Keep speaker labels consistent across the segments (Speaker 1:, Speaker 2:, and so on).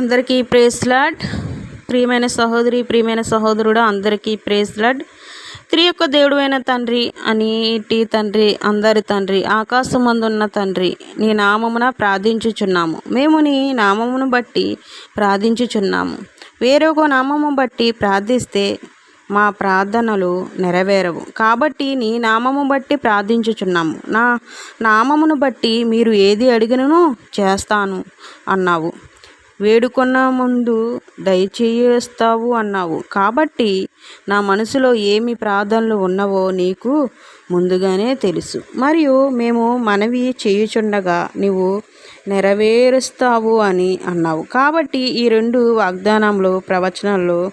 Speaker 1: అందరికీ ప్రేస్లాడ్ ప్రియమైన సహోదరి ప్రియమైన సహోదరుడు అందరికీ ప్రేస్లాడ్ త్రి యొక్క దేవుడైన తండ్రి అనేటి తండ్రి అందరి తండ్రి ఆకాశమందున్న తండ్రి నీ నామమున ప్రార్థించుచున్నాము. మేము నీ నామమును బట్టి ప్రార్థించుచున్నాము. వేరొక నామము బట్టి ప్రార్థిస్తే మా ప్రార్థనలు నెరవేరవు. కాబట్టి నీ నామము బట్టి ప్రార్థించుచున్నాము. నా నామమును బట్టి మీరు ఏది అడిగినను చేస్తాను అన్నావు. వేడుకొన్న ముందు దయచేస్తావు అన్నావు. కాబట్టి నా మనసులో ఏమి ప్రార్థనలు ఉన్నవో నీకు ముందుగానే తెలుసు. మరియు మేము మనవి చేయుచుండగా నీవు నెరవేరుస్తావు అని అన్నావు. కాబట్టి ఈ రెండు వాగ్దానంలో ప్రవచనాల్లో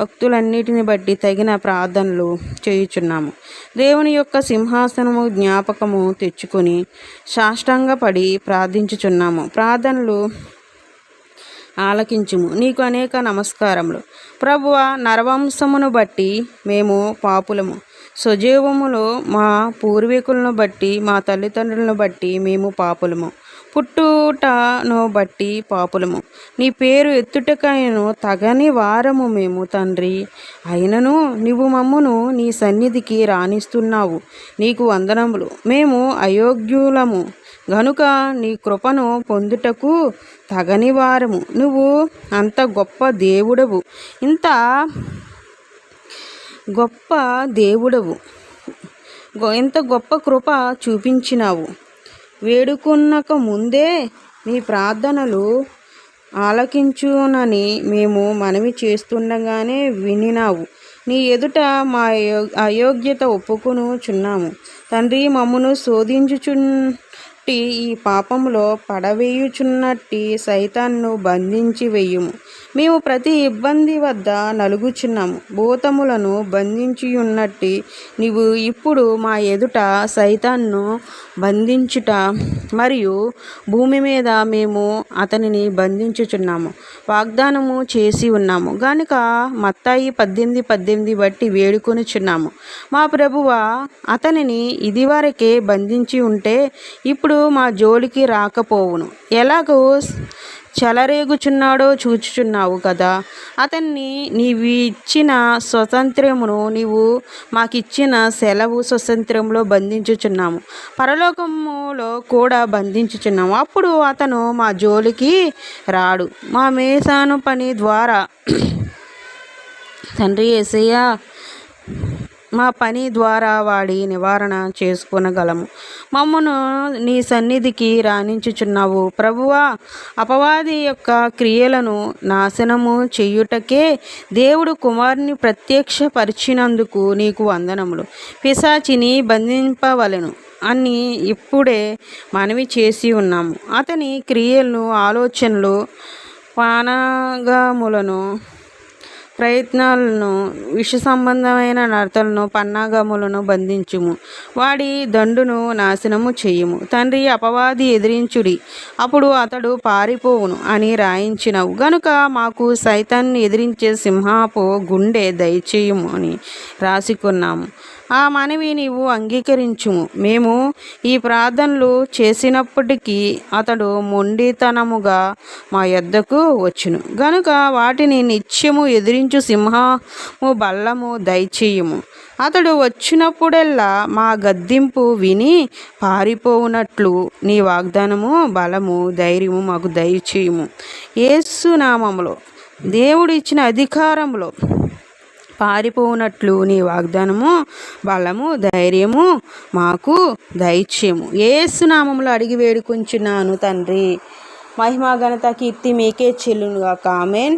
Speaker 1: భక్తులన్నిటిని బట్టి తగిన ప్రార్థనలు చేయుచున్నాము. దేవుని యొక్క సింహాసనము జ్ఞాపకము తెచ్చుకొని సాష్టంగపడి ప్రార్థించుచున్నాము. ప్రార్థనలు ఆలకించుము. నీకు అనేక నమస్కారములు. ప్రభువ నరవంశమును బట్టి మేము పాపులము. సజీవములో మా పూర్వీకులను బట్టి మా తల్లిదండ్రులను బట్టి మేము పాపులము. పుట్టుటను బట్టి పాపులము. నీ పేరు ఎత్తుటకైను తగని వారము మేము తండ్రి. అయినను నీవు మమ్మును నీ సన్నిధికి రాణిస్తున్నావు. నీకు వందనములు. మేము అయోగ్యులము. గనుక నీ కృపను పొందుటకు తగని వారము. నువ్వు అంత గొప్ప దేవుడవు. ఇంత గొప్ప దేవుడవు. ఎంత గొప్ప కృప చూపించినావు. వేడుకున్నక ముందే నీ ప్రార్థనలు ఆలకించునని మేము మనవి చేస్తుండగానే వినినావు. నీ ఎదుట మా అయోగ్యత ఒప్పుకొనుచున్నాము. తండ్రి మమ్మను శోధించుచున్ ఈ పాపములో పడవేయుచున్నట్టి సైతాన్ను బంధించి వేయుము. మేము ప్రతి ఇబ్బంది వద్ద నలుగుచున్నాము. భూతములను బంధించియున్నట్టి నీవు ఇప్పుడు మా ఎదుట సైతాన్ను బంధించుట మరియు భూమి మీద మేము అతనిని బంధించుచున్నాము. వాగ్దానము చేసి ఉన్నాము. గనుక మత్తాయి పద్దెనిమిది పద్దెనిమిది బట్టి వేడుకొనిచున్నాము. మా ప్రభువ అతనిని ఇదివరకే బంధించి ఉంటే ఇప్పుడు మా జోలికి రాకపోవును. ఎలాగో చెలరేగుచున్నాడో చూచుచున్నావు కదా. అతన్ని నీవు ఇచ్చిన స్వతంత్రమును నీవు మాకిచ్చిన సెలవు స్వతంత్రంలో బంధించుచున్నాము. పరలోకములో కూడా బంధించుచున్నాము. అప్పుడు అతను మా జోలికి రాడు. మా మేసాను పని ద్వారా తండ్రి ఏసయ్యా మా పని ద్వారా వాడి నివారణ చేసుకునగలము. మమ్మను నీ సన్నిధికి రాణించుచున్నావు. ప్రభువా అపవాది యొక్క క్రియలను నాశనము చెయ్యుటకే దేవుడు కుమారుని ప్రత్యక్షపరిచినందుకు నీకు వందనములు. పిశాచిని బంధింపవలను. అని ఇప్పుడే మనవి చేసి ఉన్నాము. అతని క్రియలను ఆలోచనలు పానగములను ప్రయత్నాలను విష సంబంధమైన నర్తలను పన్నాగములను బంధించుము. వాడి దండును నాశనము చేయుము. తండ్రి అపవాది ఎదిరించుడి. అప్పుడు అతడు పారిపోవును అని రాయించినవు. గనుక మాకు సైతాన్ని ఎదిరించే సింహాపు గుండె దయచేయుము అని రాసుకున్నాము. ఆ మనవి నీవు అంగీకరించుము. మేము ఈ ప్రార్థనలు చేసినప్పటికీ అతడు మొండితనముగా మా యొద్దకు వచ్చును. గనుక వాటిని నిత్యము ఎదిరించు సింహము బల్లము దయచేయము. అతడు వచ్చినప్పుడల్లా మా గద్దింపు విని పారిపోవునట్లు నీ వాగ్దానము బలము ధైర్యము మాకు దయచేయము. ఏసునామములో దేవుడు ఇచ్చిన అధికారంలో పారిపోనట్లు నీ వాగ్దానము బలము ధైర్యము మాకు దైత్యము ఏసునామంలో అడిగి వేడుకుంటున్నాను తండ్రి. మహిమా ఘనత కీర్తి మీకే చెల్లునుగా కామెన్